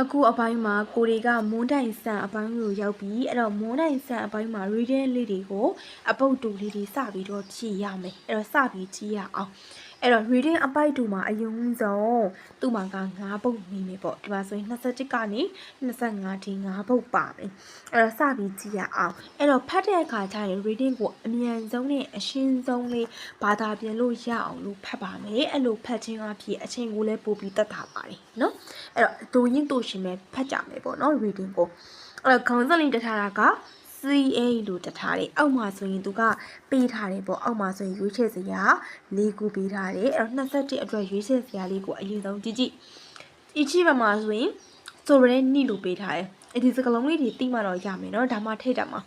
အခုအပိုင်းမှာကိုတွေကမွန်းတိုင်ဆန်အပိုင်းကိုရောက်ပြီးအဲ့တော့မွန်းတိုင်ဆန်အပိုင်းမှာ reading လေးတွေကိုအပုတ်တူလေးတွေစပြီးတော့ဖြည့်ရမယ်အဲ့တော့စပြီးကြည့်ရအောင် အဲ့တော့ reading အပိုက်တူမှာအယုံဆုံးသူ့မှာက9ပုတ်နေမယ်ပေါ့ဒီမှာဆိုရင်21ကနေ25ထိ9ပုတ်ပါမယ်အဲ့တော့စပြီးကြည့်ရအောင်အဲ့တော့ဖတ်တဲ့အခါကျရင် reading ကိုအမြန်ဆုံးနဲ့အရှင်းဆုံးလေးဘာသာပြန်လို့ရအောင်လို့ဖတ်ပါမယ်အဲ့လိုဖတ်ခြင်းအဖြစ်အချိန်ကိုလည်းပို့ပြီးတတ်တာပါတယ်နော်အဲ့တော့ဒိုရင်တို့ရှင်ပဲဖတ်ကြမယ်ပေါ့နော် reading ကိုအဲ့တော့ခေါင်းစဉ်လေးတထားတာက CA လို့တထားတယ်အောက်မှာဆိုရင်သူကပေးထားတယ်ပေါ့အောက်မှာဆိုရင်ရွေးချယ်စရာ၄ခုပေးထားတယ်အဲ့တော့21အတွက်ရွေးချယ်စရာလေးကိုအရင်ဆုံးကြည့်ကြည့်အချီဘက်မှာဆိုရင်ဆိုရဲနိလို့ပေးထားတယ်အဲ့ဒီစကလုံးလေးတွေတိမှတော့ရမယ်နော်ဒါမှထိတ်တာမှာ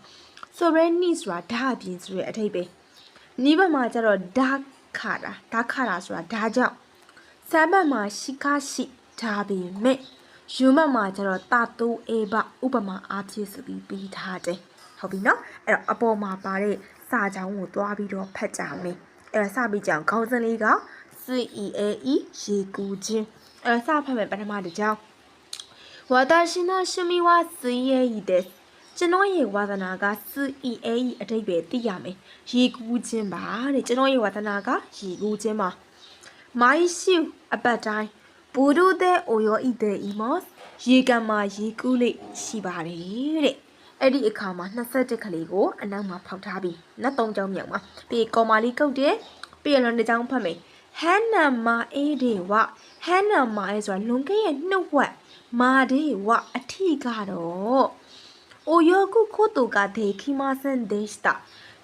ဆိုရဲနိဆိုတာဓာအပြင်ဆိုရအထိတ်ပဲနိဘက်မှာကျတော့ဓာခါတာဓာခါတာဆိုတာဓာကြောင့်စမ်းဘက်မှာရှိခရှိဒါပေမဲ့ယူမတ်မှာကျတော့တာတူအေဘဥပမာအားဖြင့်ဆိုပြီးပြီးထားတယ် ဟုတ်ပြီနော်အဲ့တော့အပေါ်မှာပါတဲ့စာချောင်းကိုသွားပြီးတော့ဖတ်ကြမယ်အဲ့တော့စပြီးကြအောင်ခေါင်းစဉ်လေးကစွီအီရေကူချင်းအဲ့တော့စဖတ်မယ်ပထမတစ်ကြောင်းဝါတာရှင်နာရှင်မီဝါစွီရဲ့ဤတဲ့ကျွန်တော်ရဲ့ဝါသနာကစွီအီအတိတ်ပဲသိရမယ်ရေကူချင်းပါတဲ့ကျွန်တော်ရဲ့ဝါသနာကရေကူချင်းပါမိုင်းရှူအပတ်တိုင်းဘူဒုတဲ့အိုယောဤတဲ့ဤမော့ရေကံမှာရေကူးလေးရှိပါတယ်တဲ့ အဲ့ဒီအခါမှာ21ခလေးကိုအနောက်မှာဖောက်ထားပြီးနောက်၃ကြောင်းမြောက်မှာပြီးကော်မာလေးကုတ်တယ်ပြီးရလုံးတစ်ကြောင်းဖတ်မယ်ဟန်နာမာအေးဒေဝဟန်နာမာအေးဆိုတာလွန်ခဲ့ရဲ့နှုတ်ဝက်မာဒေဝအထီကတော့အိုယောကုခိုတိုကဒေခိမဆန်ဒေစတာ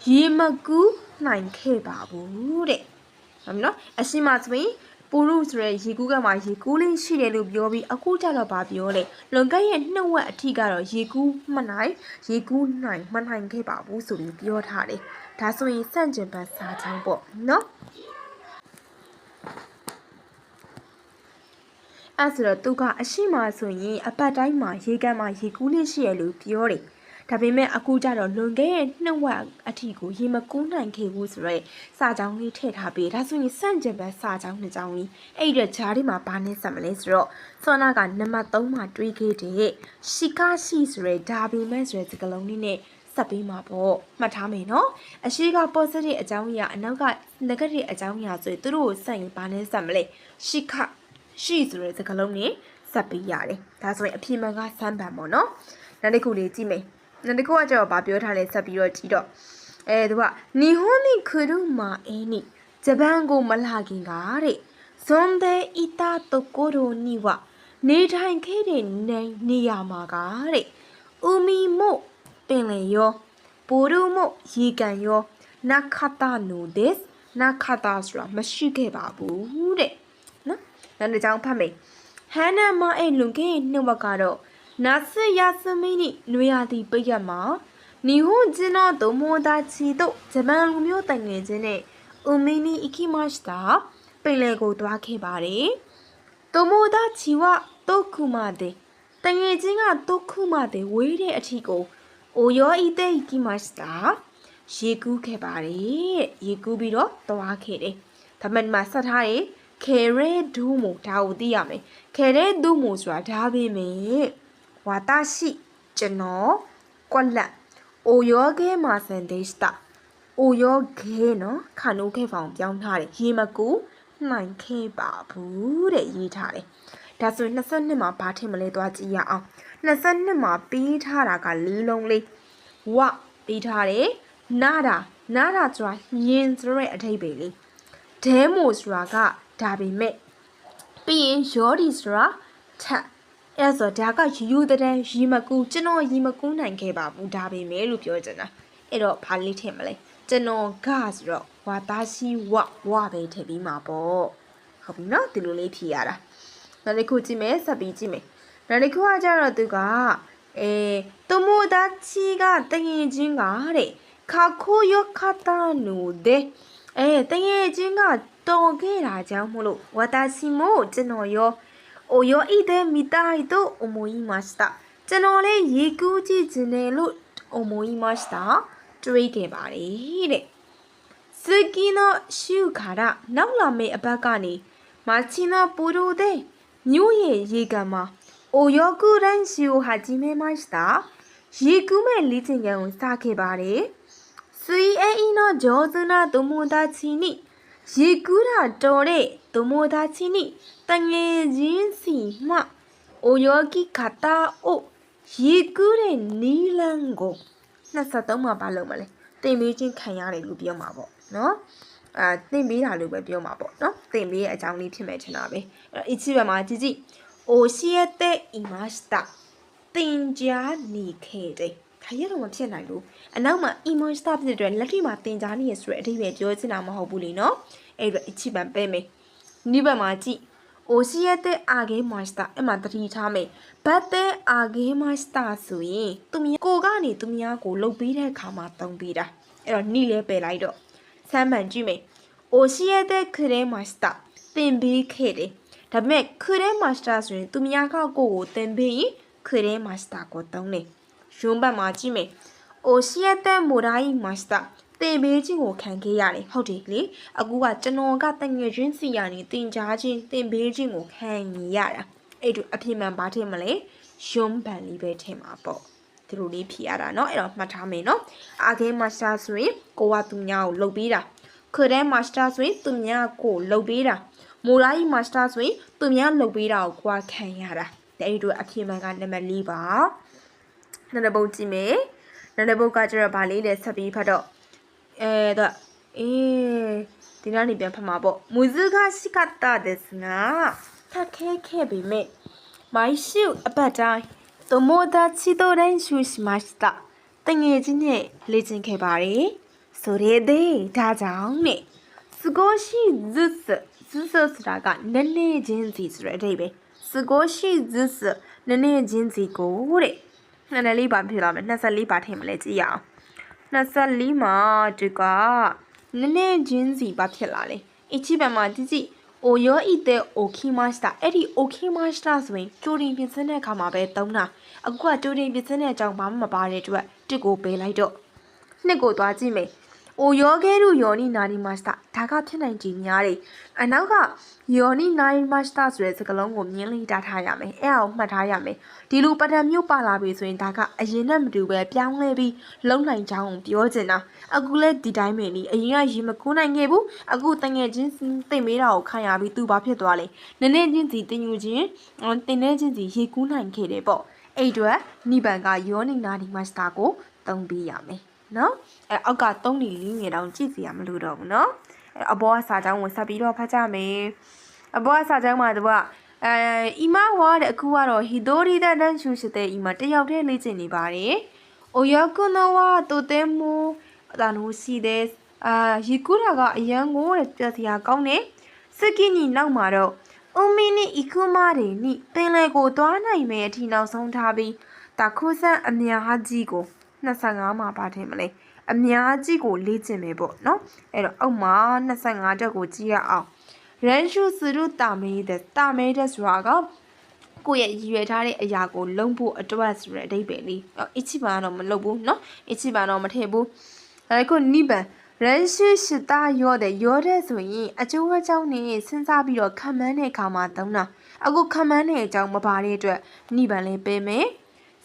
ရေမကူနိုင်ခဲ့ပါဘူးတဲ့။ဟုတ်ပြီနော်။အရှိမဆိုရင် ပူရုဆိုရဲရေကူးကမှရေကူးလေးရှိတယ်လို့ပြောပြီးအခုကျတော့ဗာပြောလေ။လွန်ကဲ့ရဲ့နှုတ်ဝက်အထိကတော့ရေကူးမနိုင်ရေကူးနိုင်မနိုင်ခဲ့ပါဘူးဆိုပြီးပြောထားတယ်။ဒါဆိုရင်စန့်ကျင်ဘတ်စာချောင်းပေါ့နော်။အဲ့ဆိုတော့သူကအရှိမဆိုရင်အပတ်တိုင်းမှာရေကန်မှာရေကူးလေးရှိရလို့ပြောတယ်။ ဒါပေမဲ့အခုကျတော့လွန်ခဲ့တဲ့နှစ်ဝက်အထိကိုရေမကူးနိုင်ခဲ့ဘူးဆိုတော့စာကြောင်းလေးထည့်ထားပေး။ဒါဆိုရင်စန့်ကျင်ဘတ်စာကြောင်းနှစ်ကြောင်းကြီးအဲ့ဒီတော့ဂျားဒီမှာဘာနဲ့ဆက်မလဲဆိုတော့စောနာကနံပါတ်3မှာတွေးခဲ့တဲ့ရှီကာရှိဆိုရဲဒါပေမဲ့ဆိုရဲစကလုံးလေးနဲ့ဆက်ပေးမှာပေါ့မှတ်ထားမယ်နော်အရှိက positive အကြောင်းအရာအနောက်က negative အကြောင်းအရာဆိုရင်သူတို့ကိုဆက်ရင်ဘာနဲ့ဆက်မလဲရှီခရှိဆိုတဲ့စကားလုံးနဲ့ဆက်ပေးရတယ်ဒါဆိုရင်အဖြစ်မှန်ကစမ်းပန်ပေါ့နော်နောက်တစ်ခုလေးကြည့်မယ် နောက်တစ်ခုကကျတော့ဗာပြောထားလဲဆက်ပြီးတော့ကြည့်တော့အဲသူကနီဟွန်နီခရုမာအင်းနီဂျပန်ကိုမလာခင်ကတဲ့ဇွန်ဒေအီတာတိုကိုရိုနီဝနေထိုင်ခဲ့တဲ့နေနေရာမှာကတဲ့ဥမီမို့ပင်လေရောဘူရူမို့ရေကန်ရောနခတာနိုဒစ်နခတာဆိုတာမရှိခဲ့ပါဘူးတဲ့နော်နောက်တစ်ကြောင်းဖတ်မယ်ဟန်နာမအဲ့လွန်ခဲ့တဲ့နှစ်ဝက်ကတော့ နာဆယာစမီနီနွေရာသီပိတ်ရမှာနီဟွန်ဂျင်းတော့ဒိုမိုဒါချီတို့ဂျပန်လူမျိုးတိုင်ငယ်ချင်းနဲ့ဥမီနီအီကီမတ်တာပင်လယ်ကိုတွားခဲ့ပါတယ်ဒိုမိုဒါချီဝတိုခုမာဒေတငယ်ချင်းကတိုခုမာဒေဝေးတဲ့အထီကိုအိုယောအီတေအီကီမတ်တာရေကူးခဲ့ပါတယ်ရေကူးပြီးတော့တွားခဲ့တယ်ဒါမှမဟုတ်ဆက်ထားတယ်ခေရဲဒူးမိုဒါကိုသိရမယ်ခေရဲဒူးမိုဆိုတာဒါပဲမယ် ဝါတာရှိကျွန်တော်ကွက်လက်အိုယောဂဲမာဆန်ဒေးစတာအိုယောဂဲနော်ခါနိုးခဲဖောင်ပြောင်းထားတယ်ရေမကူနိုင်ခဲ့ပါဘူးတဲ့ရေးထားတယ်ဒါဆိုရင်22မှာဘာထင်မလဲသွားကြည့်ရအောင်22မှာပေးထားတာကလေးလုံးလေးဝပေးထားတယ်နာတာနာတာဆိုတာညင်ဆိုတဲ့အထိပ္ပယ်လေးဒဲမိုဆိုတာကဒါပေမဲ့ပြီးရင်ယောဒီဆိုတာထက် အဲ့ဆိုဒါကယူတဲ့ရီမကူကျွန်တော်ရီမကူနိုင်ခဲ့ပါဘူးဒါပေမဲ့လို့ပြောချင်တာအဲ့တော့ဘာလေးထင်မလဲကျွန်တော်ကဆိုတော့ဝါသားရှိဝဝပဲထည့်ပြီးမှာပေါ့ဟုတ်ပြီနော်ဒီလိုလေးဖြေရတာနောက်တစ်ခုကြည့်မယ်ဆက်ပြီးကြည့်မယ်နောက်တစ်ခုကကြတော့သူကအဲတမိုဒါချီကတငင်ချင်းကတဲ့ခါခိုယခတာနူတဲ့အဲတငယ်ချင်းကတော်ခဲ့တာကြောင့်မို့လို့ဝါ တာစီမို့ကျွန်တော်ရောအိုယောဣဒေမီတိုင်တိုအမိုယီမစတာကျွန်တော်လည်းရေကူးကြည့်ခြင်းနဲ့လို့အမိုယီမစတာတွေးခဲ့ပါတယ်တဲ့စကီနိုရှုခါရနောက်လာမယ့်အပတ်ကနေမာချီနာပူရူတဲ့မြို့ရဲ့ရေကန်မှာအိုယောကူရန်ရှိကိုဟာဂျီမဲမိုက်စတာရေကူးမဲ့လေ့ကျင့်ခန်းကိုစခဲ့ပါတယ်။ဆွေအအင်းတော့ဂျောဇနာဒမိုဒါချီနီရေကူးတာတော်တဲ့ဒမိုဒါချီနီတ ငယ်ချင်းစီမှအိုယောဂီခတာအိုရေကူးတဲ့နီလန်ကို23မှာပါလုံးမလဲတင်ပေးခြင်းခံရတယ်လို့ပြောမှာပေါ့နော်အာတင်ပေးတာလို့ပဲပြောမှာပေါ့နော်တင်ပေးရဲ့အကြောင်းလေးဖြစ်မယ်ထင်တာပဲအဲ့တော့အချစ်ဘက်မှာကြည့်ကြည့်အိုရှိရဲ့တဲ့ဤမတ်တာတင်ကြားနေခဲ့တယ်ခရရတော့မဖြစ်နိုင်လို့အနောက်မှာ emotion star ဖြစ်တဲ့အတွက်လက်ထိမှာတင်ကြားနေရဆိုတဲ့အဓိပ္ပာယ်ပြောချင်တာမဟုတ်ဘူးလीเนาะအဲ့ဒီအတွက်အချိပံပဲမယ်ဒီဘက်မှာကြည့် Osiete Agemeister အဲ့မှာတတိထားမယ် Batte Agemeister ဆိုရင်သူများကိုကနေသူများကိုလှုပ်ပေးတဲ့အခါမှာသုံးပေးတာအဲ့တော့နိလဲပယ်လိုက်တော့ဆမ်းမှန်ကြည့်မယ် Osiete Kremeister သင်ပေးခဲ့တယ်ဒါပေမဲ့ Kremeister ဆိုရင်သူများကကိုကိုသင်ပေးရင် Kremeister ကိုသုံးတယ်ရုံးဘက်မှာကြည့်မယ် Osiete Morai Master တဲ့မိုရိုင်းမာစတာတင်ပေးခြင်းကိုခံခဲ့ရတယ်ဟုတ်တယ်လေအခုကကျွန်တော်ကတငယ်ချင်းစီရနေတင်ကြားခြင်းတင်ပေးခြင်းကိုခံနေရတာအဲ့တို့အဖြစ်မှန်ပါထင်မလဲရုံးပန်လေးပဲထင်မှာပေါ့ဒီလိုလေးဖြေရတာเนาะအဲ့တော့မှတ်ထားမယ်เนาะအာဂဲမာစတာဆိုရင်ကိုကသူများကိုလှုပ်ပေးတာခရဲမာစတာဆိုရင်သူများကိုလှုပ်ပေးတာမိုရာကြီးမာစတာဆိုရင်သူများလှုပ်ပေးတာကိုကိုကခံရတာတဲ့အဲ့တို့အဖြစ်မှန်ကနံပါတ်၄ပါနံပါတ်ပုံကြည့်မယ်နံပါတ်ပုံကကျတော့ဗာလေးနဲ့ဆက်ပြီးဖတ်တော့ အဲတော့အေးဒီနားနေပြန်ဖတ်မှာပေါ့မူဇကရှိကတာဒက်စငါထက်ခဲခဲ့ပေမဲ့မိုင်းရှုအပတ်တိုင်းတမောဒါချီတိုရန်ရှုရှိမစတာတငယ်ချင်းနဲ့လေ့ကျင့်ခဲ့ပါတယ်ဆိုရဲသေးဒါကြောင့်နဲ့စကောရှိဇုစဇုစဆိုတာကနည်းနည်းချင်းစီဆိုတဲ့အဓိပ္ပာယ်စကောရှိဇုစနည်းနည်းချင်းစီကိုတဲ့နှစ်လေးပါဖြစ်လာမယ်24ပါထည့်မလဲကြည့်ရအောင် 24မှာသူကနည်းနည်းချင်းစီပါဖြစ်လာလေအချိဘက်မှာတိတိအိုယောဤတဲ့အိုခီမတ်စတာအဲ့ဒီအိုခီမတ်စတာဆိုရင်ကျိုတင်ပြင်ဆင်တဲ့အခါမှာပဲသုံးတာအခုကကျိုတင်ပြင်ဆင်တဲ့အကြောင်းဘာမှမပါတဲ့အတွက်တစ်ကိုပေးလိုက်တော့နှစ်ကိုသွားကြည့်မယ် အိုယောခဲရုယောနီနာနီမစတာဒါကဖြစ်နိုင်ကြည်များတယ်အနောက်ကယောနီနာနီမစတာဆိုတဲ့စကားလုံးကိုမြင်းလေးတားထားရမယ်အဲ့ဒါကိုမှတ်ထားရမယ်ဒီလိုပထမမျိုးပါလာပြီဆိုရင်ဒါကအရင်နဲ့မတူပဲပြောင်းလဲပြီးလုံနိုင်ချောင်းပြောချင်တာအခုလဲဒီတိုင်းပဲလေအရင်ကရေမကူးနိုင်ခဲ့ဘူးအခုတငယ်ချင်းသိမေးတာကိုခံရပြီးသူဘာဖြစ်သွားလဲနည်းနည်းချင်းစီတင်ယူချင်းတင်နေချင်းစီရေကူးနိုင်ခဲ့တယ်ပေါ့အဲ့အတွက်နိဗ္ဗာန်ကယောနီနာနီမစတာကိုသုံးပေးရမယ်နော် အဲအောက်က3လီလီငယ်တောင်ကြည့်စီရမလို့တော့ဘူးနော်အဲအဘောကစာကြောင်းကိုဆက်ပြီးတော့ဖတ်ကြမယ်အဘောကစာကြောင်းမှာသူကအဲအီမာဝါတဲ့အခုကတော့ဟီဒိုရီတဲ့တန်ရှူရှိတဲ့အီမာတယောက်တည်းလေ့ကျင့်နေပါတယ်အိုယောကုနိုဝါတိုတဲမူဒါနူစီတဲ့အာရီကူရာကအရန်ကိုတဲ့ပြစရာကောင်းတယ်စကီနီနောက်မှာတော့အူမီနီအီကူမာတွေနိပင်လေကိုသွားနိုင်မယ်အထိနောက်ဆုံးထားပြီးတခုဆန်အများကြီးကို25မှာပါထင်မလဲ အများကြီးကိုလေ့ကျင့်မယ်ပေါ့နော်အဲ့တော့အောက်မှာ25တက်ကိုကြည့်ရအောင်ရန်ရှုစရုတာမေးတဲ့တာမေးတဲ့ဆိုတာကကိုယ့်ရဲ့ရည်ရွယ်ထားတဲ့အရာကိုလုံဖို့အတွက်ဆိုတဲ့အဓိပ္ပာယ်လေးအစ်ချိပါတော့မလုပ်ဘူးเนาะအစ်ချိပါတော့မထည့်ဘူးအဲခုနိဗ္ဗာန်ရန်ရှိရှိတာရောတဲ့ရောတဲ့ဆိုရင်အကျိုးအကြောင်းနဲ့စဉ်းစားပြီးတော့ခံမှန်းတဲ့အခါမှာသုံးတာအခုခံမှန်းတဲ့အကြောင်းမပါတဲ့အတွက်နိဗ္ဗာန်လေးပေးမယ်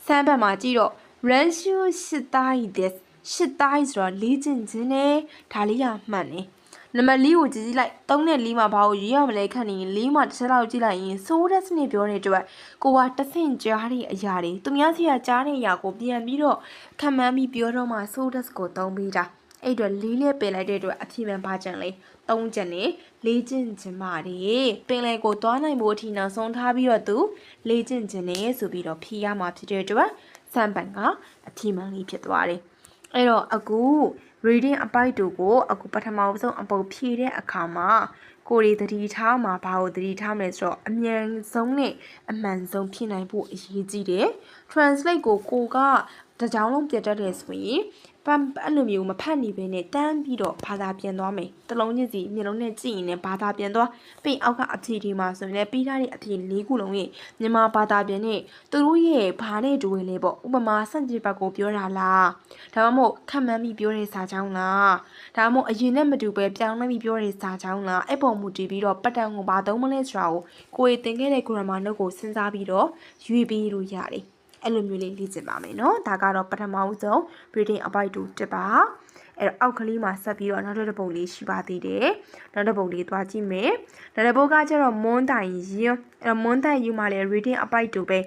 ဆန်းဘက်မှာကြည့်တော့ရန်ရှိရှိတာ ਈ です ရှစ်တိုင်းဆိုတော့လေးကျင်ချင်းနဲ့ဒါလေးကမှန်တယ်နံပါတ်၄ကိုကြည့်ကြည့်လိုက်3နဲ့4မှာဘာကိုရေးရမလဲခန့်နေရင်4မှာတစ်ချက်လောက်ကြည့်လိုက်ရင်ဆိုးတဲ့စနစ်ပြောနေတဲ့အတွက်ကိုကတဆင့်ကြားတဲ့အရာတွေသူများစီကကြားတဲ့အရာကိုပြန်ပြီးတော့ခံမှန်းပြီးပြောတော့မှဆိုးတဲ့ကိုသုံးပေးတာအဲ့အတွက်၄နဲ့ပယ်လိုက်တဲ့အတွက်အပြည့်မှန်ပါကြံလေ3ချက်နဲ့၄ကျင့်ခြင်းပါတယ်ပင်လေကိုသွားနိုင်ဖို့အထိနောက်ဆုံးထားပြီးတော့သူ၄ကျင့်ခြင်းနဲ့ဆိုပြီးတော့ဖြီးရမှာဖြစ်တဲ့အတွက်စံပန်ကအပြည့်မှန်လေးဖြစ်သွားတယ် အဲ့တော့အခု reading အပိုက်တူကိုအခုပထမဆုံးအပုတ်ဖြည့်တဲ့အခါမှာကိုရီသတိထားမှာဘာကိုသတိထားမလဲဆိုတော့အမြန်ဆုံးနဲ့အမှန်ဆုံးဖြစ်နိုင်ဖို့အရေးကြီးတယ်။ translate ကိုကိုက တကြောင်လုံးပြတ်တတ်တယ်ဆိုရင်ပန်းအဲ့လိုမျိုးမဖတ်နေဘဲနဲ့တန်းပြီးတော့ဘာသာပြန်သွားမယ်တလုံးချင်းစီမျက်လုံးနဲ့ကြည့်ရင်လည်းဘာသာပြန်သွားပြီးအောက်ကအဖြေဒီမှာဆိုရင်လည်းပြီးထားတဲ့အဖြေ၄ခုလုံးရဲ့မြန်မာဘာသာပြန်နဲ့သူတို့ရဲ့ဘာနဲ့တူဝင်လဲပေါ့ဥပမာစန့်ကျင်ဘက်ကိုပြောတာလားဒါမှမဟုတ်ခံမှန်းပြီးပြောတဲ့စာကြောင်းလားဒါမှမဟုတ်အရင်နဲ့မတူပဲပြောင်းလဲပြီးပြောတဲ့စာကြောင်းလားအဲ့ပေါ်မူတည်ပြီးတော့ပတ်တန်ကိုဘာသုံးမလဲဆိုတာကိုကိုယ်သင်ခဲ့တဲ့ grammar note ကိုစဉ်းစားပြီးတော့ရွေးပေးလို့ရတယ် အဲ့လိုမျိုးလေးလေ့ကျင့်ပါမယ်နော်ဒါကတော့ပထမဦးဆုံး reading အပိုက်တူတစ်ပါအဲ့တော့အောက်ကလေးမှာဆက်ပြီးတော့နောက်တစ်ပုံလေးရှိပါသေးတယ်နောက်တစ်ပုံလေးသွားကြည့်မယ်နောက်တစ်ပုတ်ကကျတော့မွန်းတိုင်ရင်အဲ့တော့မွန်းတိုင်ယူမှာလေ reading အပိုက်တူပဲ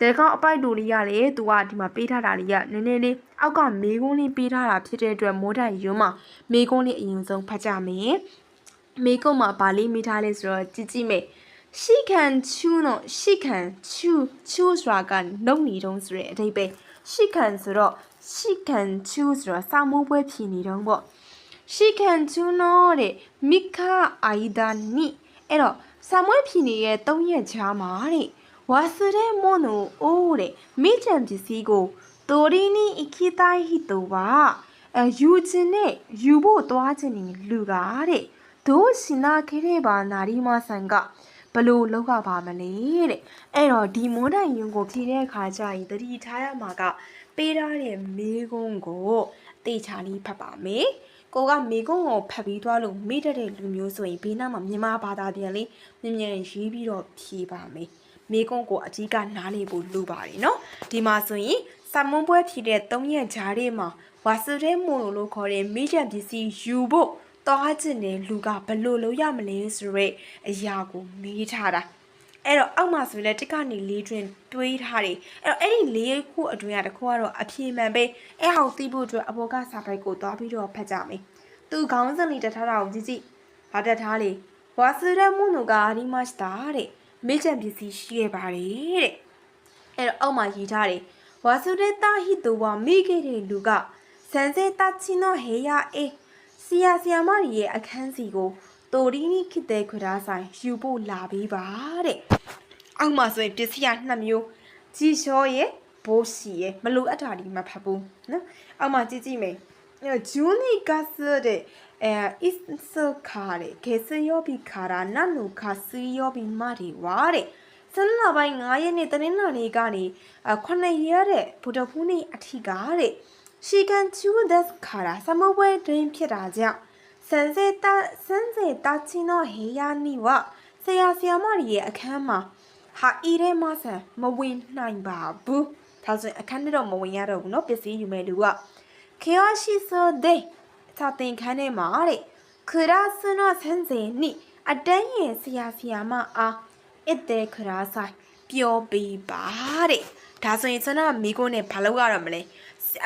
ဒီကောင်အပိုက်တူလေးရလေသူကဒီမှာပေးထားတာလေးကနည်းနည်းလေးအောက်ကမေကုန်းလေးပေးထားတာဖြစ်တဲ့အတွက်မိုးတိုင်ယူမှာမေကုန်းလေးအရင်ဆုံးဖတ်ကြမယ်မေကုန်းမှာဗာလေးမိထားလဲဆိုတော့ကြည့်ကြည့်မယ် ရှိခံချူးနော်ရှိခံချူးချူးဆိုတာကနှုတ်နေတုံးဆိုတဲ့အဓိပ္ပာယ်ရှိခံဆိုတော့ရှိခံချူးဆိုတော့စာမိုးပွဲဖြည်နေတုံးပေါ့ရှိခံချူးနော်တဲ့မိခအိုင်ဒါနိအဲ့တော့စာမွေးဖြည်နေရဲ့၃ရက်ချားမှာတဲ့ဝါစတဲ့မွန်းတို့အိုးတဲ့မိချံပစ္စည်းကိုတိုရီနီအခိတိုင်းဟိတိုပါအဲယူခြင်းနဲ့ယူဖို့သွားခြင်းနေလူကားတဲ့ဒို့ရှင်နာခဲတဲ့ပါနာရီမဆန်က ဘလို့လောက်ကပါမလဲတဲ့အဲ့တော့ဒီမွန်းတိုင်ယုံကိုဖြည့်တဲ့အခါကျရင်တတိထားရမှာက ပေးထားတဲ့မေးခွန်းကိုတေချာလေးဖတ်ပါမယ်ကိုကမေကုန်းကိုဖတ်ပြီးသွားလို့မိတတ်တဲ့လူမျိုးဆိုရင်ဘေးနားမှာမြန်မာဘာသာပြန်လေးမြင်မြင်ရေးပြီးတော့ဖြေပါမယ်မေကုန်းကိုအကြီးကနားလေဖို့လိုပါတယ်နော်ဒီမှာဆိုရင်ဆာမွန်ပွဲဖြည့်တဲ့၃ရက်ဂျားလေးမှာဝါစုတဲ့မွန်လို့ခေါ်တဲ့မိချံပစ္စည်းယူဖို့ သွားခြင်းတဲ့လူကဘလို့လို့ရမလဲဆိုရက်အရာကိုမေးထားတာအဲ့တော့အောက်မှာဆိုရင်လည်းတစ်ကနေလေးတွင်တွေးထားတယ်အဲ့တော့အဲ့ဒီလေးခုအတွင်းကတစ်ခုကတော့အပြေမှန်ပဲအဲ့ဟောက်သိဖို့အတွက်အဘောကစာပိုက်ကိုသွားပြီးတော့ဖတ်ကြမယ်သူခေါင်းစဉ်လေးတက်ထားတာကိုကြည့်ကြည့်ဘာတက်ထားလေဝါစရမုနုကအာရီမတ်တာတဲ့မိချံပစ္စည်းရှိရပါတယ်တဲ့အဲ့တော့အောက်မှာရေးထားတယ်ဝါစုရတာဟိတောဝမိခဲ့တဲ့လူကစန်စေတချီနောဟေယာအေ ဆီယာဆီယာမရီရဲ့အခန်းစီကိုတိုရီနီခစ်တဲ့ခွဒါဆိုင်ယူဖို့လာပေးပါတဲ့အောက်မှာဆိုရင်ပစ္စည်းကနှစ်မျိုးဂျီရှောရဲ့ဘိုးစီရဲ့မလိုအပ်တာဒီမဖတ်ဘူးနော်အောက်မှာကြည့်ကြည့်မယ်ဂျူနီကဆတဲ့အဲအစ်စခါတဲ့ကေစယောဘီခါရာနနုခါစီယောဘီမာရီဝါတဲ့ဆန်းလာပိုင်း9ရက်နေ့တနင်္လာနေ့ကနေ9ရက်တဲ့ဗုဒ္ဓဖူးနေ့အထိကတဲ့ ရှီကန်ချူဒက်ခါရာစမပွဲတွင်ဖြစ်တာကြောင့်စန်စေတာစန်စေတာချီနိုဟေယာနီဝဆရာဆရာမတွေရဲ့အခန်းမှာဟာအီရဲမဆန်မဝင်နိုင်ပါဘူးဒါဆိုရင်အခန်းထဲတော့မဝင်ရတော့ဘူးเนาะပစ္စည်းယူမယ်လူကခေယောရှိဆိုဒေစာသင်ခန်းထဲမှာတဲ့ခရာစနောဆန်စေနိအတန်းရဲ့ဆရာဆရာမအားအစ်တဲ့ခရာဆိုင်ပြောပေးပါတဲ့ဒါဆိုရင်စနမိကိုနဲ့ဘာလုပ်ရတော့မလဲ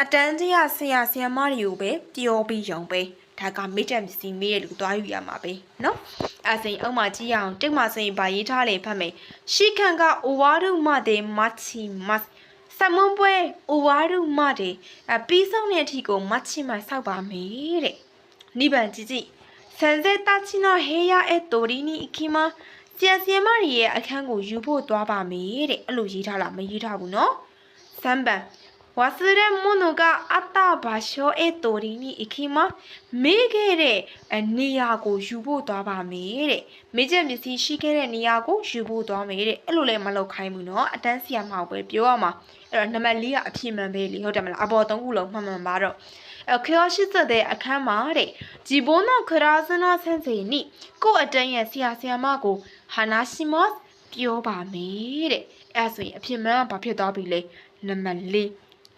အတန်းကြီးရဆရာဆရာမတွေကိုပဲပြောပြီးရုံပဲဒါကမိတ်တက်ပစ္စည်းမေးတဲ့လူသွားယူရမှာပဲနော်အဲဆိုရင်အောက်မှာကြည့်ရအောင်တိတ်မှာဆိုရင်ဗာရေးထားလေဖတ်မယ်ရှီခန်ကအိုဝါရုမတဲ့မတ်ချီမတ်ဆမွန်ပွဲအိုဝါရုမတဲ့အပြီးဆုံးတဲ့အထိကိုမတ်ချီမတ်ဆောက်ပါမယ်တဲ့နိဗ္ဗာန်ကြည့်ကြည့်ဆန်ဇေတာချီနောဟေယာအေတိုရီနီအခီမာဆရာဆရာမတွေရဲ့အခန်းကိုယူဖို့သွားပါမယ်တဲ့အဲ့လိုရေးထားလားမရေးထားဘူးနော်စမ်းပန် ဝါစရမွနုကအတ္တဘာရှောအေတိုရီနီအခီမမေးခဲ့တဲ့နေရာကိုယူဖို့သွားပါမယ်တဲ့မေးချက်မျက်စိရှိခဲ့တဲ့နေရာကိုယူဖို့သွားမယ်တဲ့အဲ့လိုလည်းမလုပ်ခိုင်းဘူးเนาะအတန်းစီရမှာပဲပြောရမှာအဲ့တော့နံပါတ်၄ကအဖြစ်မှန်ပဲလေဟုတ်တယ်မလားအပေါ်၃ခုလုံးမှန်မှန်ပါတော့အဲခေယောရှိစတဲ့အခန်းမှာတဲ့ဂျီဘိုနောခရာဇနာဆန်စေနိကိုအတန်းရဲ့ဆရာဆရာမကိုဟာနာရှိမော့ပြောပါမယ်တဲ့အဲ့ဆိုရင်အဖြစ်မှန်ကဘာဖြစ်သွားပြီလဲနံပါတ်၄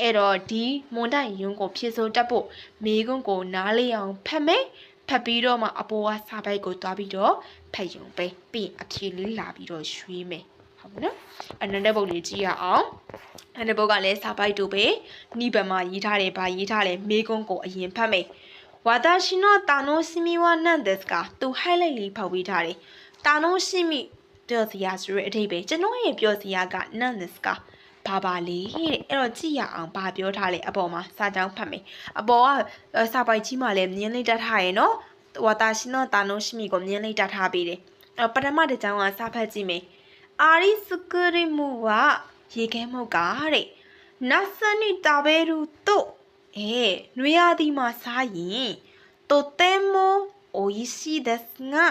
အဲ့တော့ဒီမွန်တိုင်ယုံကိုဖြည့်ဆို့တတ်ဖို့မေကွန်းကိုနားလေးအောင်ဖတ်မယ်ဖတ်ပြီးတော့မှအပေါ်ကစာပိုက်ကိုတွားပြီးတော့ဖတ်ယုံပဲပြီးအဖြေလေးလာပြီးတော့ရွှေးမယ်ဟုတ်မနော်အနန္တပုတ်လေးကြည့်ရအောင်အနန္တပုတ်ကလည်းစာပိုက်တို့ပဲနိဗ္ဗာန်မှာရေးထားတယ်ဗာရေးထားတယ်မေကွန်းကိုအရင်ဖတ်မယ်ဝါဒရှိနောတာနိုစီမီဝါနန်ဒက်စကသူ highlight လေးဖောက်ပေးထားတယ်တာနိုရှိမီပြောစရာဆိုတဲ့အထိပ္ပယ်ကျွန်တော်ရဲ့ပြောစရာကနန်ဒက်စက ဘာပါလေတဲ့အဲ့တော့ကြည့်ရအောင်ဘာပြောထားလဲအပေါ်မှာစာကြောင်းဖတ်မယ်အပေါ်ကစာပိုက်ကြီးမှာလည်းမြင်းလေးတက်ထားရယ်နော်ဝါတာရှင်တော့တာနိုရှိမီကိုမြင်းလေးတက်ထားပေးတယ်အဲ့ပထမတစ်ကြောင်းကစာဖတ်ကြည့်မယ်အာရီစကရီမူကရေခဲမုတ်ကတဲ့နတ်စနိတာဘေရူတို့အဲနွေရာသီမှာစားရင်တိုတဲမိုအိုယီစီဒက်ငါ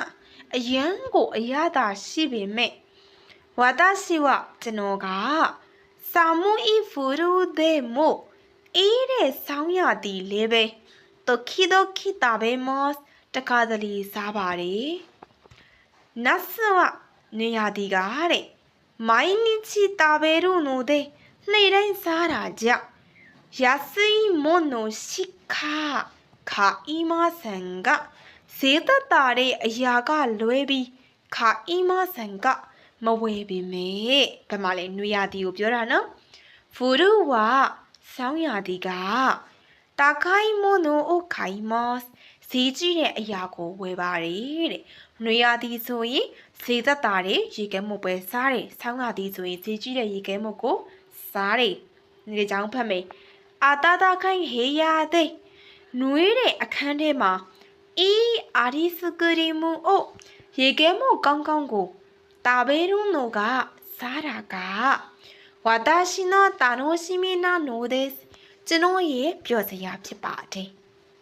အရန်ကိုအရသာရှိပေမဲ့ဝါဒစီဝကျွန်တော်က 사무이 부르데모 에이레 상야디 레베 도키도키 다베모스 타카들이 사바레 나스와 네야디가 하레 마이니치 다베루노데 네이란 사라자 야스이 모노 시카 가이마센가 ဈေးသက်သာတဲ့အရာကလွဲပြီးခါအီမဆန်က မဝယ်ပေမဲ့ဘယ်မှာလဲနွေရာသီကိုပြောတာနော်ဖူရူဝဆောင်းရာသီကတာခိုင်မိုနိုအိုခိုင်မော့ဈေးကြီးတဲ့အရာကိုဝယ်ပါတယ်တဲ့နွေရာသီဆိုရင်ဈေးသက်သာတဲ့ရေခဲမုတ်ပဲစားတယ်ဆောင်းရာသီဆိုရင်ဈေးကြီးတဲ့ရေခဲမုတ်ကိုစားတယ်ဒီကြောင့်ဖတ်မယ်အာတာတာခိုင်ဟေးရတဲ့နွေးတဲ့အခန်းထဲမှာအီအာရီစကရီမူအိုရေခဲမို့ကောင်းကောင်းကို တာဘေရုံနိုကစားတာကဝါတာရှိနောတာနိုရှိမီနာနိုဒက်ကျွန်တော်ရဲ့ပြောစရာဖြစ်ပါတယ်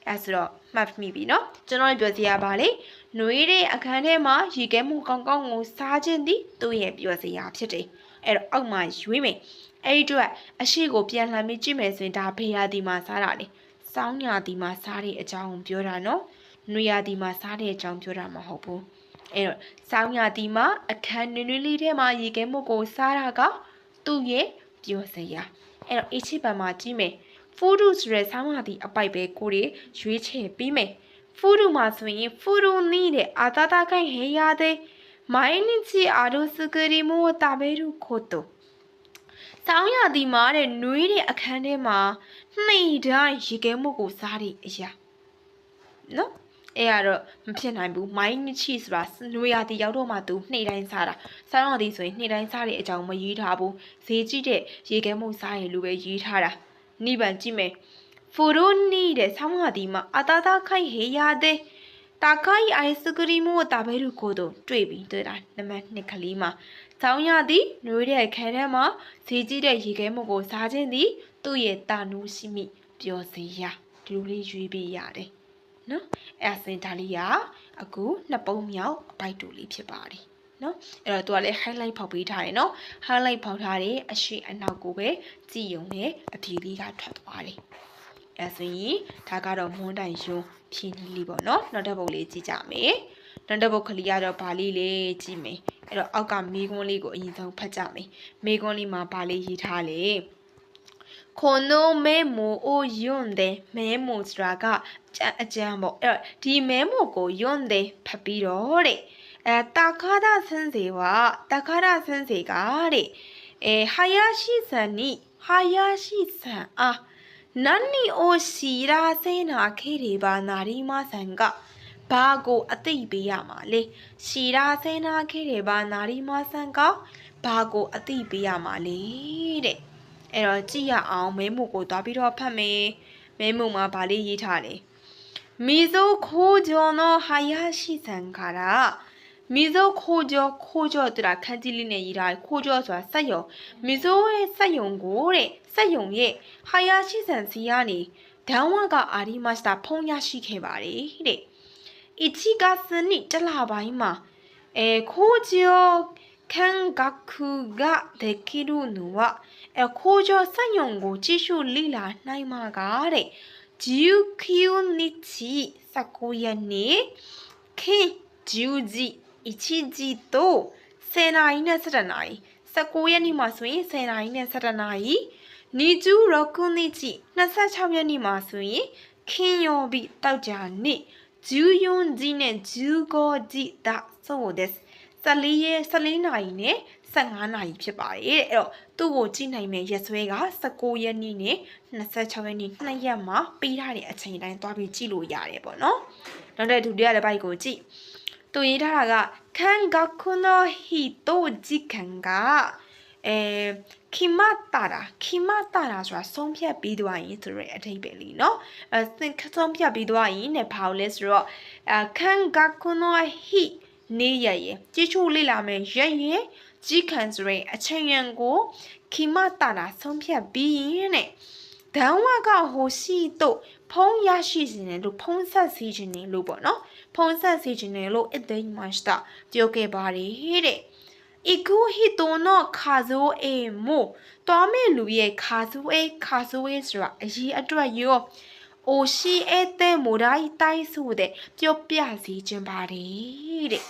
အဲဆိုတော့မှတ်မိပြီเนาะကျွန်တော်ပြောစရာပါလေຫນွေးတဲ့အခန်းထဲမှာရေခဲမှုကောင်းကောင်းကိုစားခြင်းသည်သူ့ရဲ့ပြောစရာဖြစ်တယ်အဲ့တော့အောက်မှာရွေးမယ်အဲ့ဒီအတွက်အရှိကိုပြန်လှန်ပြီးကြည့်မယ်ဆိုရင်ဒါဖေရာဒီမှာစားတာလေစောင်းညာဒီမှာစားတဲ့အကြောင်းကိုပြောတာเนาะနွေရာသီမှာစားတဲ့အကြောင်းပြောတာမဟုတ်ဘူး အဲ့တော့စောင်းရာသီမှာအခန်းနွေနွေလေးထဲမှာရေခဲမှုကိုစားတာကသူ့ရဲ့ပြောစရာအဲ့တော့အချစ်ပံမှာကြည့်မယ်ဖူဒုဆိုရဲဆောင်းရာသီအပိုက်ပဲကိုတွေရွေးချယ်ပြီးမယ်ဖူဒုမှာဆိုရင်ဖူဒုနီးတဲ့အာတာတာခိုင်ဟေးရတဲ့မိုင်းနီချီအာဒိုစကရီမိုတာဘေရုခိုတိုဆောင်းရာသီမှာတဲ့နွေးတဲ့အခန်းထဲမှာနှိမ်တိုင်းရေခဲမှုကိုစားတဲ့အရာနော် အဲ့ကတော့မဖြစ်နိုင်ဘူးမိုင်းနချီဆိုတာနွေရာတီရောက်တော့မှသူနှိမ့်တိုင်းစားတာစားတော့ဒီဆိုရင်နှိမ့်တိုင်းစားတဲ့အကြောင်းမရေးထားဘူးဈေးကြည့်တဲ့ရေခဲမှုစားရလို့ပဲရေးထားတာနိဗ္ဗာန်ကြည့်မယ်ဖူရိုနီတဲ့ဆောင်းရာတီမှာအတာတာခိုင်ဟေးရတဲ့တာခိုင်အိုင်စကရီမိုတာဘဲရုကိုတို့တွေ့ပြီးတွေ့တာနံပါတ်2ကလေးမှာဆောင်းရသည်နွေတဲ့ခဲထဲမှာဈေးကြီးတဲ့ရေခဲမှုကိုစားခြင်းသည်သူ့ရဲ့တာနူးရှိမိပျော်စေရဒီလိုလေးရွေးပေးရတယ် နော်အဲ့စင်ဒါလေးကအခုနှစ်ပုံမြောက်အပိုက်တူလေးဖြစ်ပါတယ်နော်အဲ့တော့သူကလည်း highlight ဖောက်ပေးထားတယ်နော် highlight ဖောက်ထားတယ်အရှိအနောက်ကိုပဲကြည့်ုံနဲ့အဖြေလေးကထွက်သွားတယ်အဲ့ဆိုရင်ဒါကတော့မွန်းတိုင်ယွန်းဖြင်းလေးပေါ့နော်နောက်တစ်ပုတ်လေးကြည့်ကြမယ်နောက်တစ်ပုတ်ကလေးကတော့ဗာလေးလေးကြည့်မယ်အဲ့တော့အောက်ကမေးခွန်းလေးကိုအရင်ဆုံးဖတ်ကြမယ်မေးခွန်းလေးမှာဗာလေးရေးထားလေ ခိုနိုမဲမူအိုယွန်တဲ့မဲမူဆိုတာကအကြံပေါ့အဲ့ဒီမဲမူကိုယွန်တဲ့ဖတ်ပြီးတော့တဲ့အဲတာခါဒဆန်းစေကတာခါဒဆန်းစေကတဲ့အဲဟာယာရှိဆန်နိဟာယာရှိဆန်အားနန်နီအိုစီရာစဲနာခေတွေပါနာရီမဆန်ကဘာကိုအသိပေးရမှာလေစီရာစဲနာခေတွေပါနာရီမဆန်ကဘာကိုအသိပေးရမှာလေတဲ့ အဲ့တော့ကြည့်ရအောင်မဲမို့ကိုသွားပြီးတော့ဖတ်မယ်မဲမို့မှာဗာလေးရေးထားတယ်မီဇိုခိုဂျွန်နောဟာယာရှိဆန်ခါရာမီဇိုခိုဂျောခိုဂျောတရာခန်းကြီးလေးနဲ့ရေးထားခိုဂျောဆိုတာစက်ယုံမီဇိုရဲ့စက်ယုံကိုတဲ့စက်ယုံရဲ့ဟာယာရှိဆန်စီကနေဒန်ဝကအာရီမတ်စတာဖုံးရရှိခဲ့ပါတယ်တဲ့အီချီကစနိတလပိုင်းမှာအဲခိုဂျော看学ができるのは အခိုးကျော်စက်ညုံကိုကြည့်ရှုလေ့လာနိုင်မှာကတဲ့ဂျူကီယူနီချီ19ရက်နေ့ခင်ဂျူဂျီအချီဂျီတို့10နာရီနဲ့17နာရီ19ရက်နေ့မှာဆိုရင်10နာရီနဲ့17နာရီနီကျူရကုနီချီ26ရက်နေ့မှာဆိုရင်ခင်ယောဘီတောက်ကြနေ့ဂျူယွန်ဂျီနဲ့ဂျူဂိုဂျီဒါဆိုတဲ့14ရက်14နာရီနဲ့ 15နာရီဖြစ်ပါတယ်အဲ့တော့သူ့ကိုကြည့်နိုင်မယ့်ရက်စွဲက19ရက်နေ့နဲ့26ရက်နေ့နှစ်ရက်မှာပေးထားတဲ့အချိန်တိုင်းသွားပြီးကြည့်လို့ရတယ်ပေါ့နော်နောက်တဲ့ဒုတိယတစ်ပိုက်ကိုကြည့်သူရေးထားတာကခံဂခုနိုဟီတိုဂျီခံကအဲခိမတာတာခိမတာတာဆိုတာဆုံးဖြတ်ပြီးသွားရင်ဆိုရဲအထိပ္ပယ်လीเนาะအဲဆုံးဖြတ်ပြီးသွားရင်ねဘာလို့လဲဆိုတော့အဲခံဂခုနိုဟီနေ့ရက်ရယ်ကြည့်ချိုးလေ့လာမယ်ရက်ရယ် ကြီးခံစရင်အချိန်ရန်ကိုခီမတာတာဆုံးဖြတ်ပြီးရင်တဲ့ ဒန်းဝကဟိုရှိတော့ဖုံးရရှိခြင်းလို့ဖုံးဆက်စီခြင်းလို့ပေါ့နော်ဖုံးဆက်စီခြင်းလို့အသိမတ်တာပြောခဲ့ပါတယ်တဲ့ อีกูฮิโตโนคาโซเอโมတော်မဲ့လူရဲ့ခါဆိုးအဲခါဆိုးအဲဆိုတာအရေးအတွက်ရောအိုရှိအဲတဲ့မိုဒိုင်းတိုင်းဆိုတဲ့ပြောပြစီခြင်းပါတယ်တဲ့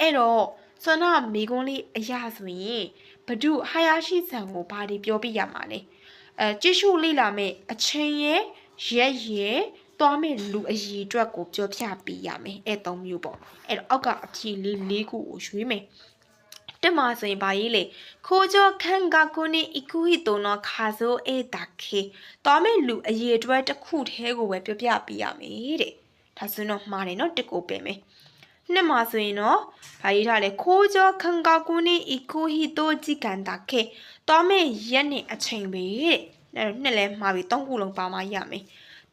အဲ့တော့ ဆွမ်းနာမိကွန်းလေးအရာဆိုရင်ဘဒုဟာယာရှိဆန်ကိုဘာတွေပြောပြရမှာလဲအဲကြည့်ရှုလေ့လာမဲ့အချင်းရဲ့ရက်ရဲ့သွားမဲ့လူအရေးအတွက်ကိုပြောပြပေးရမယ်အဲ့သုံးမျိုးပေါ့အဲ့တော့အောက်ကအဖြေလေး၄ခုကိုရွေးမယ်တက်မှာဆိုရင်ဗာရေးလေခိုးကြောခန်ကကိုနေအကူဟီတိုနော်ခါဆိုအေတာခေတော်မဲ့လူအရေးအတွက်တစ်ခုတည်းကိုပဲပြောပြပေးရမယ်တဲ့ဒါဆိုတော့မှားတယ်နော်တစ်ကိုပင်မယ် နှစ်မှာဆိုရင်တော့ဗာရေးထားလေခိုးကြောခန်ကကိုနေအကူဟီတိုဂျီကန်တာခေတော်မဲ့ရက်နဲ့အချိန်ပဲတဲ့အဲ့တော့နှစ်လဲမှားပြီသုံးခုလုံးပါမှရမယ်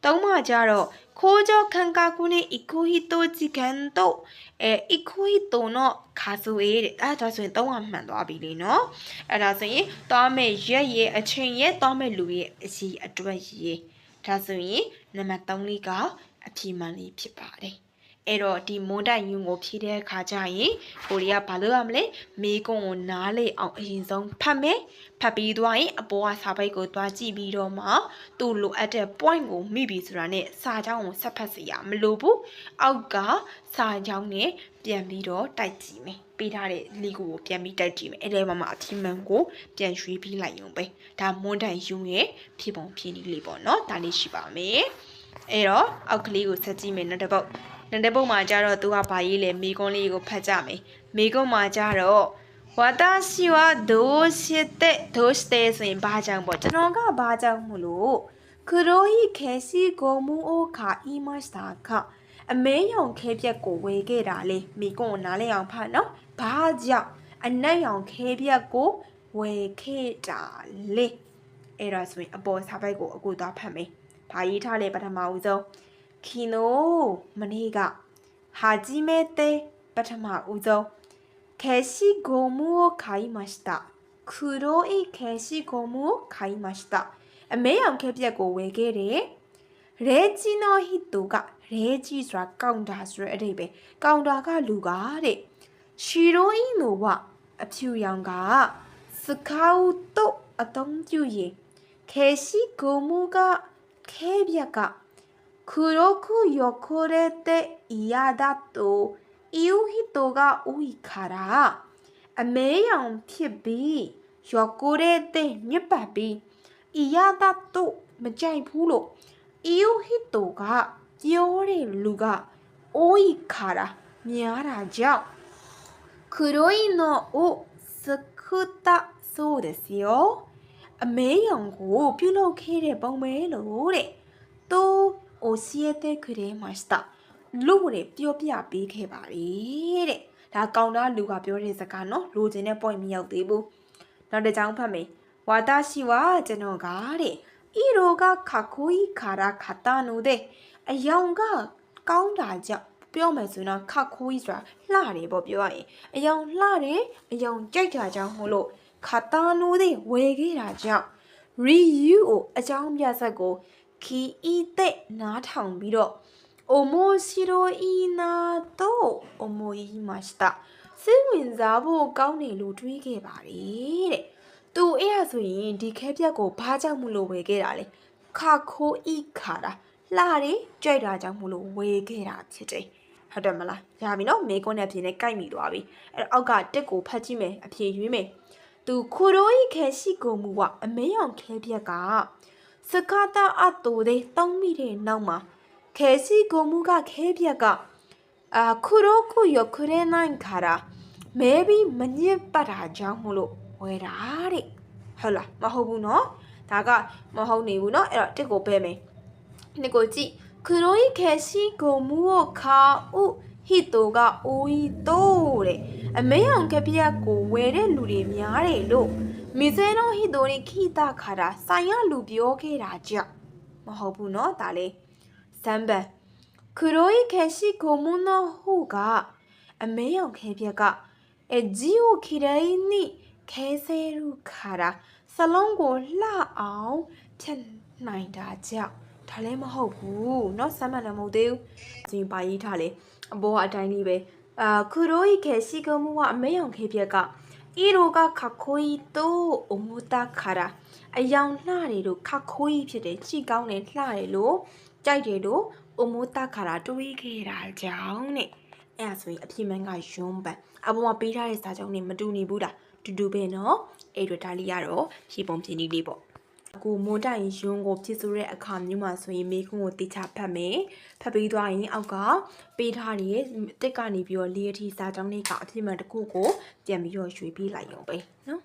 သုံးမှကြတော့ခိုးကြောခန်ကကိုနေအကူဟီတိုဂျီကန်တော့အဲ equito နော်ခါဆိုရေးတဲ့အဲဒါဆိုရင်သုံးကမှန်သွားပြီလေနော်အဲဒါဆိုရင်သွားမဲ့ရက်ရဲ့အချိန်ရဲ့သွားမဲ့လူရဲ့အစီအတွက်ရေးဒါဆိုရင်နံပါတ်3လေးကအဖြေမှန်လေးဖြစ်ပါတယ် အဲ့တော့ဒီမွန်တိုင်ညွန်ကိုဖြည့်တဲ့အခါကျရင်ကိုရီးယားဘာလုပ်ရမလဲမေကွန်ကိုနားလေအောင်အရင်ဆုံးဖတ်မယ်ဖတ်ပြီးသွားရင်အပေါ်ကစာပိုက်ကိုတွားကြည့်ပြီးတော့မှသူ့လိုအပ်တဲ့ point ကိုမိပြီဆိုတာနဲ့စာကြောင်းကိုဆက်ဖတ်စီရမလို့ဘူးအောက်ကစာကြောင်းနဲ့ပြန်ပြီးတော့တိုက်ကြည့်မယ်ပေးထားတဲ့လီကိုပြန်ပြီးတိုက်ကြည့်မယ်အဲ့ဒီမှာမှအထီးမှန်ကိုပြန်ရွှေ့ပြီးလိုက်ရုံပဲဒါမွန်တိုင်ယုံရဲ့ဖြည့်ပုံဖြည့်နည်းလေးပေါ့နော်ဒါလေးရှိပါမယ် အဲ့တော့အောက်ကလေးကိုဆက်ကြည့်မယ်နောက်တစ်ပုတ်နောက်တစ်ပုတ်မှာကျတော့သူကဘာရေးလဲမိကွန်းလေးကိုဖတ်ကြမယ်မိကွန်းမှာကျတော့ဝါတာရှိဝဒိုရှိတဲ့ဒိုစတဲ့ဆိုရင်ဘာကြောင့်ပေါ့ကျွန်တော်ကဘာကြောင့်မလို့ခရိုဟီခဲစီကိုမူအိုခါအီမတ်စတာခအမဲရောင်ခဲပြက်ကိုဝေခဲ့တာလေမိကွန်းကိုနားလဲအောင်ဖတ်နော်ဘာကြောင့်အနက်ရောင်ခဲပြက်ကိုဝေခဲ့တာလေအဲ့ဒါဆိုရင်အပေါ်စာပိုက်ကိုအခုသွားဖတ်မယ် ။ဘာရေးထားလဲပထမဦးဆုံးခီနိုမနေ့ကဟာဂျီမဲတဲပထမဦးဆုံးခဲရှိဂုံမူကိုခိုင်မစတာခူရိုအီခဲရှိဂုံမူကိုခိုင်မစတာအမဲရောင်ခဲပြက်ကိုဝယ်ခဲ့တယ်ရဲဂျီနိုဟီတိုကရဲဂျီဆိုတာကောင်တာဆိုတဲ့အဓိပ္ပာယ်ကောင်တာကလူကတဲ့ရှီရိုအီနိုဝအဖြူရောင်ကစကောက်တုတ်အသုံးပြုရင်ခဲရှိဂုံမူက ビアが黒く汚れて嫌だと言う人が多いから、メヤンテビ、汚れてニバビ、嫌だとめちゃいプロ、いう人が言われるが多いから、にゃらじゃ。黒いのを救ったそうですよ。 အမဲရောင်ကိုပြုလုပ်ခဲ့တဲ့ပုံပဲလို့တဲ့သူအိုစီယတဲ့ခရဲမှာစတာလူတွေပြောပြပေးခဲ့ပါတယ်တဲ့ဒါကောင်တာလူကပြောတဲ့စကားနော်လိုချင်တဲ့ point မရောက်သေးဘူးနောက်တစ်ကြောင်းဖတ်မယ်ဝါတာရှိဝါကျွန်တော်ကတဲ့ဤရိုကခခိုးခါရာခတာနုတဲ့အယောင်ကကောင်းတာကြောင့်ပြောမယ်ဆိုတော့ခခိုးဆိုတာလှတယ်ပေါ့ပြောရရင်အယောင်လှတယ်အယောင်ကြိုက်တာကြောင့်မို့လို့ ခတာနုတဲ့ဝယ်ခဲ့တာကြောင့် review ကိုအကြောင်းပြဆက်ကိုခီဤတဲ့နားထောင်ပြီးတော့おもしろいなと思いましたစိတ်ဝင်စားဖို့ကောင်းတယ်လို့တွေးခဲ့ပါတယ်တဲ့သူအဲ့ရဆိုရင်ဒီခဲပြက်ကိုဘာကြောင့်မလို့ဝယ်ခဲ့တာလဲခါခိုးဤခါတာလှတယ်ကြိုက်တာကြောင့်မလို့ဝယ်ခဲ့တာဖြစ်တယ်ဟုတ်တယ်မလားရပြီနော်မေကွန်းနဲ့အဖြေနဲ့ကိုက်မိသွားပြီအဲ့တော့အောက်ကတက်ကိုဖတ်ကြည့်မယ်အဖြေရွေးမယ် သူခိုရိုဤခဲရှိကုန်မူဝအမဲရောင်ခဲပြက်ကစကားတာအတူတည်းတောင်းမိတဲ့နောက်မှာခဲရှိကုန်မူကခဲပြက်ကအခုတော့ခုရခရနိုင်ခါရာမဲပြီးမညစ်ပတ်တာကြောင့်မလို့ဝဲတာတဲ့ဟုတ်လားမဟုတ်ဘူးနော်ဒါကမဟုတ်နေဘူးနော်အဲ့တော့တစ်ကိုပဲမယ်နှစ်ကိုကြည့်ခရိုဤခဲရှိကုန်မူကိုခါဥ ဟီတိုကအိုဤတိုးတဲ့အမဲအောင်ကပြက်ကိုဝယ်တဲ့လူတွေများတယ်လို့မီဇဲနိုဟီတိုရီခိတာခါတာဆိုင်ရလူပြောခဲ့တာကြောင့်မဟုတ်ဘူးเนาะဒါလေး3番黒い消しゴムの方がအမဲရောင်ခဲပြက်ကအဲဂျီကိုခရိုင်းနိခဲဆဲရူခါရာစလုံးကိုလှအောင်ဖြတ် နိုင်တာကြောက်ဒါလည်းမဟုတ်ဘူးเนาะစမ်းမှန်လည်းမဟုတ်သေးဘူးအရင်ပါရေးထားလေ အဘောအတိုင်းလေးပဲအာခူရိုဤခေစီကမှုဝအမေယောင်ခေပြက်ကဤရောကခခိုဤတိုအမူတာခါရာအယောင်လှတယ်လို့ခခိုဤဖြစ်တယ်ချိန်ကောင်းတယ်လှတယ်လို့ကြိုက်တယ်လို့အမူတာခါရာတွေးခဲ့တာကြောင့်နဲ့အဲ့ဒါဆိုရင်အပြင်းမန်းကယွန်းပန်အပေါ်မှာပေးထားတဲ့စာချုပ်နဲ့မတူညီဘူးလားတူတူပဲနော်အဲ့ဒါဒါလေးရတော့ဖြေပုံဖြင်းလေးလေးပေါ့ အခုမွန်တိုင်ယွန်းကိုဖြစ်ဆိုတဲ့အခါမျိုးမှာဆိုရင်မေခွန်းကိုတိချဖတ်မယ်ဖတ်ပြီးသွားရင်အောက်ကပေးထားတဲ့တစ်ကနေပြီးတော့လေးအထီစာကြောင်းလေးကအဖြစ်မှန်တစ်ခုကိုပြန်ပြီးတော့ရွှေ့ပေးလိုက်ရုံပဲနော်